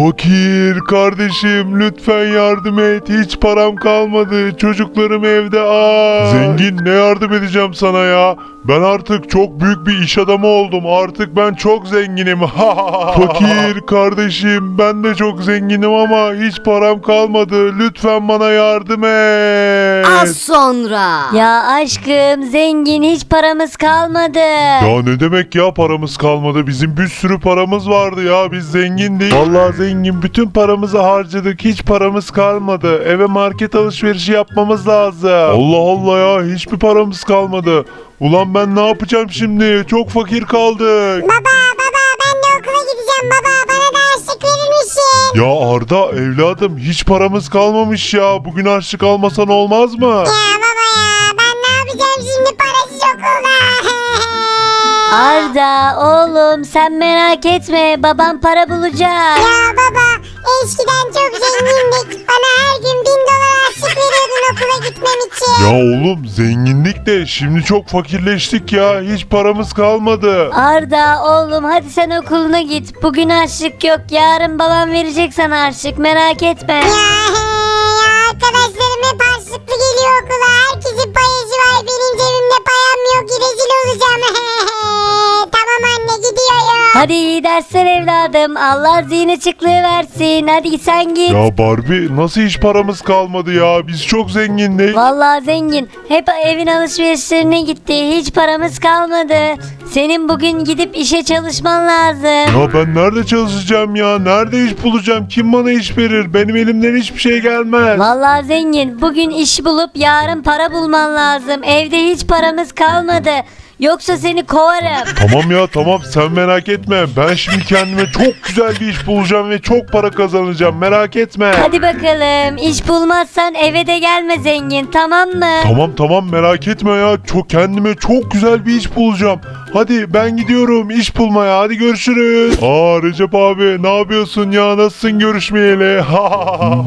Fakir kardeşim lütfen yardım et. Hiç param kalmadı. Çocuklarım evde aç. Zengin ne yardım edeceğim sana ya? Ben artık çok büyük bir iş adamı oldum. Artık ben çok zenginim. Fakir kardeşim ben de çok zenginim ama hiç param kalmadı. Lütfen bana yardım et. Az sonra. Ya aşkım zengin hiç paramız kalmadı. Ya ne demek ya paramız kalmadı? Bizim bir sürü paramız vardı ya. Biz zengindik. Vallahi zengin. Bütün paramızı harcadık. Hiç paramız kalmadı. Eve market alışverişi yapmamız lazım. Allah Allah ya. Hiçbir paramız kalmadı. Ulan ben ne yapacağım şimdi? Çok fakir kaldık. Baba baba ben de okula gideceğim baba bana da harçlık verir misin? Ya Arda evladım hiç paramız kalmamış ya. Bugün harçlık almasan olmaz mı? Ya baba ya ben ne yapacağım şimdi parasız okulda? Arda oğlum sen merak etme babam para bulacak. ya baba eskiden çok zengindik bana her gün bin dolar veriyordun okula gitmem için. Ya oğlum zenginlik de şimdi çok fakirleştik ya. Hiç paramız kalmadı. Arda oğlum hadi sen okuluna git. Bugün harçlık yok. Yarın babam verecek sana harçlık merak etme. Ya, ya Hadi iyi dersler evladım. Allah zihin açıklığı versin. Hadi sen git. Ya Barbie nasıl hiç paramız kalmadı ya? Biz çok zengindik. Vallahi zengin. Hep evin alışverişlerine gitti. Hiç paramız kalmadı. Senin bugün gidip işe çalışman lazım. Ya ben nerede çalışacağım ya? Nerede iş bulacağım? Kim bana iş verir? Benim elimden hiçbir şey gelmez. Vallahi zengin. Bugün iş bulup yarın para bulman lazım. Evde hiç paramız kalmadı. Yoksa seni kovarım. Tamam ya tamam sen merak etme. Ben şimdi kendime çok güzel bir iş bulacağım ve çok para kazanacağım. Merak etme. Hadi bakalım. İş bulmazsan eve de gelme zengin. Tamam mı? Tamam tamam merak etme ya. Çok kendime çok güzel bir iş bulacağım. Hadi ben gidiyorum iş bulmaya. Hadi görüşürüz. Aa Recep abi ne yapıyorsun ya? Nasılsın görüşmeyeli?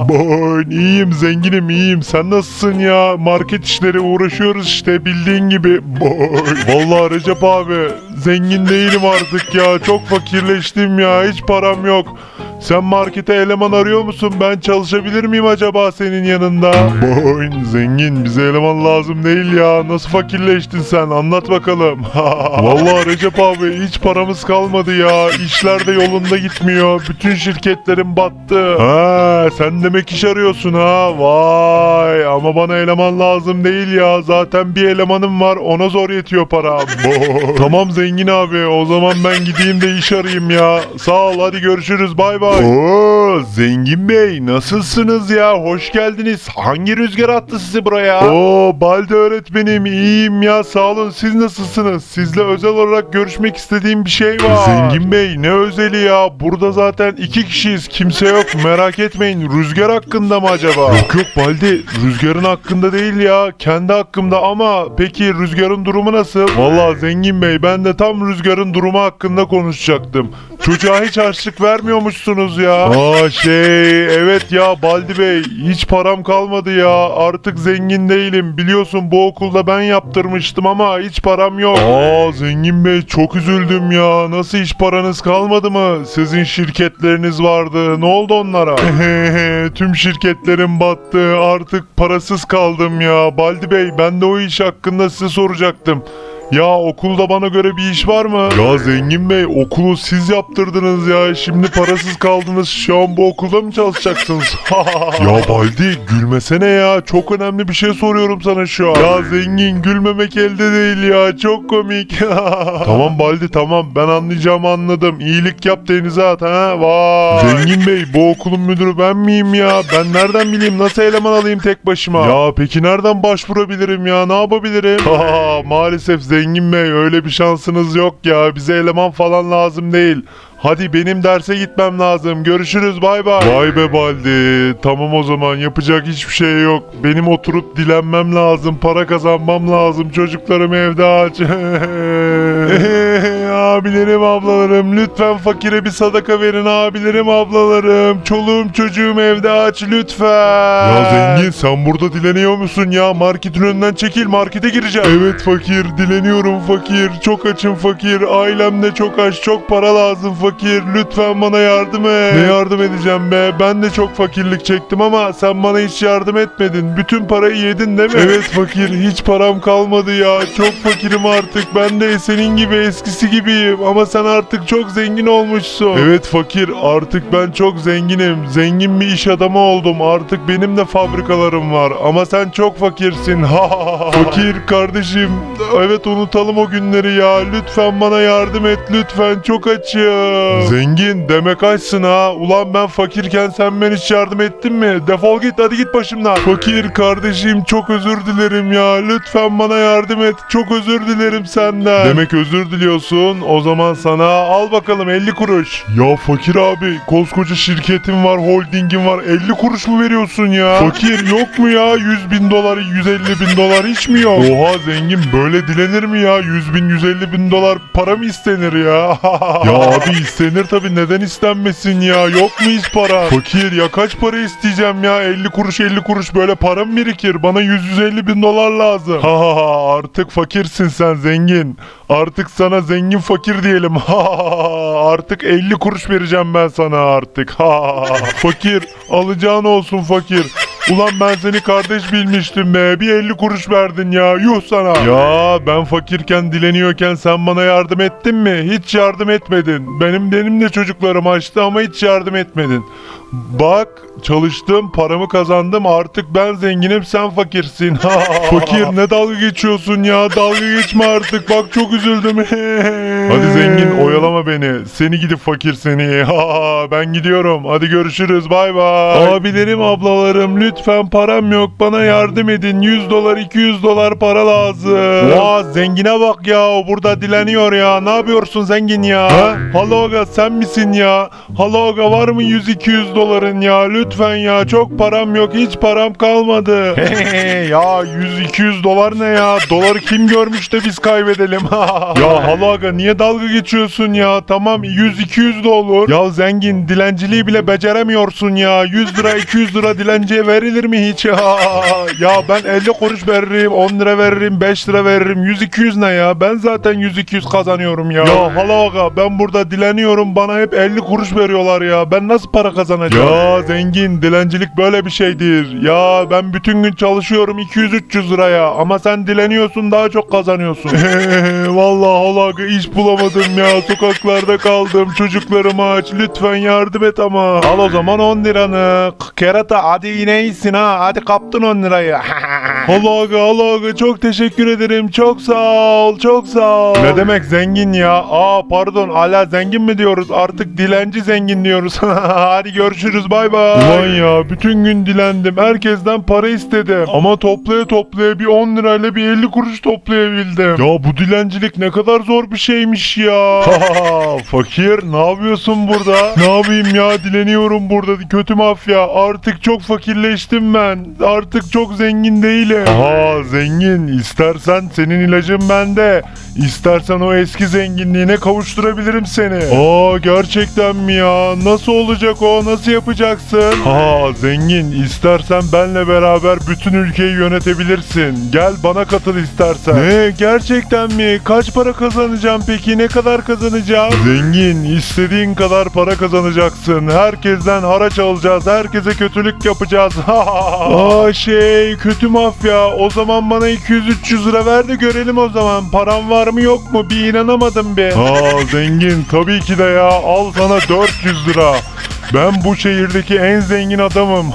ben iyiyim zenginim iyiyim. Sen nasılsın ya? Market işleri uğraşıyoruz işte bildiğin gibi. Boy. Vallahi Recep abi zengin değilim artık ya. Çok fakirleştim ya. Hiç param yok. Sen markete eleman arıyor musun? Ben çalışabilir miyim acaba senin yanında? Boyn zengin bize eleman lazım değil ya. Nasıl fakirleştin sen? Anlat bakalım. Vallahi Recep abi hiç paramız kalmadı ya. İşler de yolunda gitmiyor. Bütün şirketlerim battı. Ha sen demek iş arıyorsun ha. Vay ama bana eleman lazım değil ya. Zaten bir elemanım var. Ona zor yetiyor para. Tamam zengin abi. O zaman ben gideyim de iş arayayım ya. Sağ ol hadi görüşürüz. Bay bay. Oo zengin bey nasılsınız ya? Hoş geldiniz. Hangi rüzgar attı sizi buraya? Oo Balde öğretmenim iyiyim ya. Sağ olun. Siz nasılsınız? Sizle özel olarak görüşmek istediğim bir şey var. Zengin bey ne özeli ya? Burada zaten iki kişiyiz. Kimse yok. Merak etmeyin. Rüzgar hakkında mı acaba? Yok yok Balde. Rüzgarın hakkında değil ya. Kendi hakkımda ama peki rüzgarın durumu nasıl? Vallahi zengin bey ben de tam rüzgarın durumu hakkında konuşacaktım. Çocuğa hiç harçlık vermiyormuşsunuz ya. Aa şey evet ya Baldi Bey hiç param kalmadı ya. Artık zengin değilim. Biliyorsun bu okulda ben yaptırmıştım ama hiç param yok. Aa zengin bey çok üzüldüm ya. Nasıl hiç paranız kalmadı mı? Sizin şirketleriniz vardı. Ne oldu onlara? Tüm şirketlerim battı. Artık parasız kaldım ya. Baldi Bey ben de o iş hakkında size soracaktım. Ya okulda bana göre bir iş var mı? Ya zengin bey okulu siz yaptırdınız ya. Şimdi parasız kaldınız. Şu an bu okulda mı çalışacaksınız? ya Baldi gülmesene ya. Çok önemli bir şey soruyorum sana şu an. Ya zengin gülmemek elde değil ya. Çok komik. tamam Baldi tamam. Ben anlayacağımı anladım. İyilik yap denize at ha. Vay. Zengin bey bu okulun müdürü ben miyim ya? Ben nereden bileyim nasıl eleman alayım tek başıma? Ya peki nereden başvurabilirim ya? Ne yapabilirim? Maalesef zengin bey öyle bir şansınız yok ya. Bize eleman falan lazım değil. Hadi benim derse gitmem lazım. Görüşürüz bay bay. Vay be Baldi. Tamam o zaman yapacak hiçbir şey yok. Benim oturup dilenmem lazım. Para kazanmam lazım. Çocuklarım evde aç. abilerim ablalarım lütfen fakire bir sadaka verin abilerim ablalarım. Çoluğum çocuğum evde aç lütfen. Ya zengin sen burada dileniyor musun ya? Marketin önünden çekil markete gireceğim. Evet fakir dileniyorum fakir. Çok açım fakir. Ailemde çok aç çok para lazım fakir. Fakir lütfen bana yardım et. Ne yardım edeceğim be ben de çok fakirlik çektim ama sen bana hiç yardım etmedin. Bütün parayı yedin değil mi? Evet fakir hiç param kalmadı ya. Çok fakirim artık. Ben de senin gibi eskisi gibiyim ama sen artık çok zengin olmuşsun. Evet fakir artık ben çok zenginim. Zengin bir iş adamı oldum. Artık benim de fabrikalarım var ama sen çok fakirsin. fakir kardeşim. Evet unutalım o günleri ya. Lütfen bana yardım et lütfen çok açım. Zengin demek açsın ha. Ulan ben fakirken sen bana hiç yardım ettin mi? Defol git hadi git başımdan. Fakir kardeşim çok özür dilerim ya. Lütfen bana yardım et. Çok özür dilerim senden. Demek özür diliyorsun. O zaman sana al bakalım 50 kuruş. Ya fakir abi koskoca şirketin var holdingin var 50 kuruş mu veriyorsun ya? Fakir yok mu ya 100 bin dolar 150 bin dolar hiç mi yok? Oha zengin böyle dilenir mi ya 100 bin 150 bin dolar para mı istenir ya? ya abi istenir tabi neden istenmesin ya yok mu hiç para? Fakir ya kaç para isteyeceğim ya 50 kuruş 50 kuruş böyle para mı birikir? Bana 100-150 bin dolar lazım. Ha ha ha artık fakirsin sen zengin. Artık sana zengin fakir diyelim. Ha ha ha artık 50 kuruş vereceğim ben sana artık. Ha ha ha. fakir alacağın olsun fakir. Ulan ben seni kardeş bilmiştim be. Bir 50 kuruş verdin ya. Yuh sana. Ya ben fakirken dileniyorken sen bana yardım ettin mi? Hiç yardım etmedin. Benim benim de çocuklarım açtı ama hiç yardım etmedin. Bak çalıştım paramı kazandım artık ben zenginim sen fakirsin. Fakir ne dalga geçiyorsun ya dalga geçme artık bak çok üzüldüm. Hadi zengin oyalama beni seni gidip fakir seni. ben gidiyorum hadi görüşürüz bay bay. Abilerim ablalarım lütfen param yok bana yardım edin 100 dolar 200 dolar para lazım. Vaa zengine bak ya burada dileniyor ya ne yapıyorsun zengin ya? Ha? Haloga sen misin ya? Haloga var mı 100-200 doların ya lütfen ya çok param yok hiç param kalmadı. ya 100-200 dolar ne ya? Doları kim görmüş de biz kaybedelim? ya Haloga niye dalga geçiyorsun ya? Tamam 100-200 de olur. Ya zengin dilenciliği bile beceremiyorsun ya. 100 lira 200 lira dilenciye verilir mi hiç ya? ya ben 50 kuruş veririm 10 lira veririm 5 lira veririm 100-200 ne ya? Ben zaten 100-200 kazanıyorum ya. Ya Haloga ben burada dileniyorum bana hep 50 kuruş veriyorlar ya. Ben nasıl para kazanacağım? Ya zengin dilencilik böyle bir şeydir. Ya ben bütün gün çalışıyorum 200-300 liraya ama sen dileniyorsun daha çok kazanıyorsun. Vallahi Haloga iş bulamadım ya. Sokaklarda kaldım. Çocuklarım aç. Lütfen yardım et ama. Al o zaman 10 liranı. Kerata hadi yine iyisin ha. Hadi kaptın 10 lirayı. Halaga halaga çok teşekkür ederim. Çok sağ ol. Çok sağ ol. Ne demek zengin ya? Aa pardon hala zengin mi diyoruz? Artık dilenci zengin diyoruz. hadi görüşürüz bay bay. Ulan ya bütün gün dilendim. Herkesten para istedim. Ama toplaya toplaya bir 10 lirayla bir 50 kuruş toplayabildim. Ya bu dilencilik ne kadar zor bir şeymiş ya. Fakir ne yapıyorsun burada? Ne yapayım ya dileniyorum burada kötü mafya. Artık çok fakirleştim ben. Artık çok zengin değilim. Aha zengin istersen senin ilacın bende. İstersen o eski zenginliğine kavuşturabilirim seni. Aa gerçekten mi ya? Nasıl olacak o? Nasıl yapacaksın? Ha zengin istersen benle beraber bütün ülkeyi yönetebilirsin. Gel bana katıl istersen. Ne gerçekten mi? Kaç para kazanacağım peki? Ne kadar kazanacağım? Zengin istediğin kadar para kazanacaksın. Herkesten haraç alacağız. Herkese kötülük yapacağız. Aa şey kötü mafya. O zaman bana 200-300 lira ver de görelim o zaman. Param var mı yok mu? Bir inanamadım be. Aa zengin tabii ki de ya. Al sana 400 lira. Ben bu şehirdeki en zengin adamım.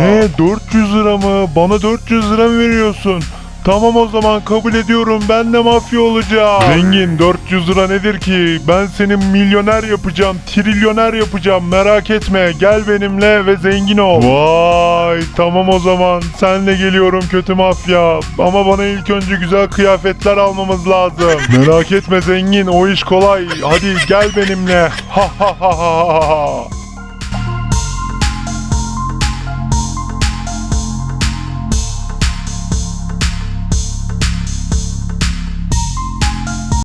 ne 400 lira mı? Bana 400 lira mı veriyorsun? Tamam o zaman kabul ediyorum ben de mafya olacağım. Zengin 400 lira nedir ki? Ben seni milyoner yapacağım, trilyoner yapacağım merak etme. Gel benimle ve zengin ol. Vay tamam o zaman senle geliyorum kötü mafya. Ama bana ilk önce güzel kıyafetler almamız lazım. Merak etme zengin o iş kolay. Hadi gel benimle. Ha ha ha ha ha.